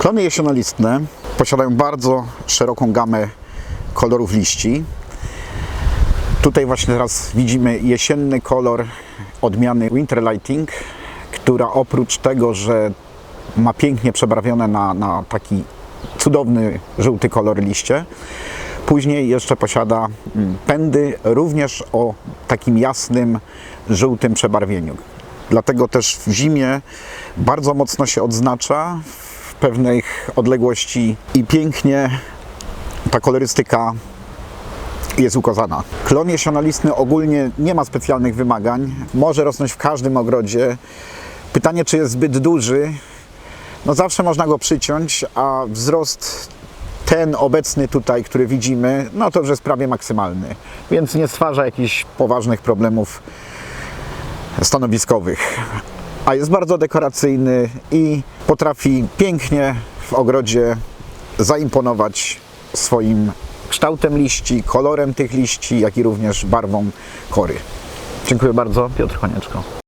Klony jesionolistne posiadają bardzo szeroką gamę kolorów liści. Tutaj właśnie teraz widzimy jesienny kolor odmiany Winter Lighting, która oprócz tego, że ma pięknie przebarwione na, na taki cudowny żółty kolor liście, później jeszcze posiada mm, pędy również o takim jasnym żółtym przebarwieniu. Dlatego też w zimie bardzo mocno się odznacza pewnych odległości i pięknie ta kolorystyka jest ukazana. Klon jesionolistny ogólnie nie ma specjalnych wymagań. Może rosnąć w każdym ogrodzie. Pytanie, czy jest zbyt duży? No zawsze można go przyciąć, a wzrost ten obecny tutaj, który widzimy, no to już jest prawie maksymalny. Więc nie stwarza jakichś poważnych problemów stanowiskowych. A jest bardzo dekoracyjny i potrafi pięknie w ogrodzie zaimponować swoim kształtem liści, kolorem tych liści, jak i również barwą kory. Dziękuję bardzo, Piotr Konieczko.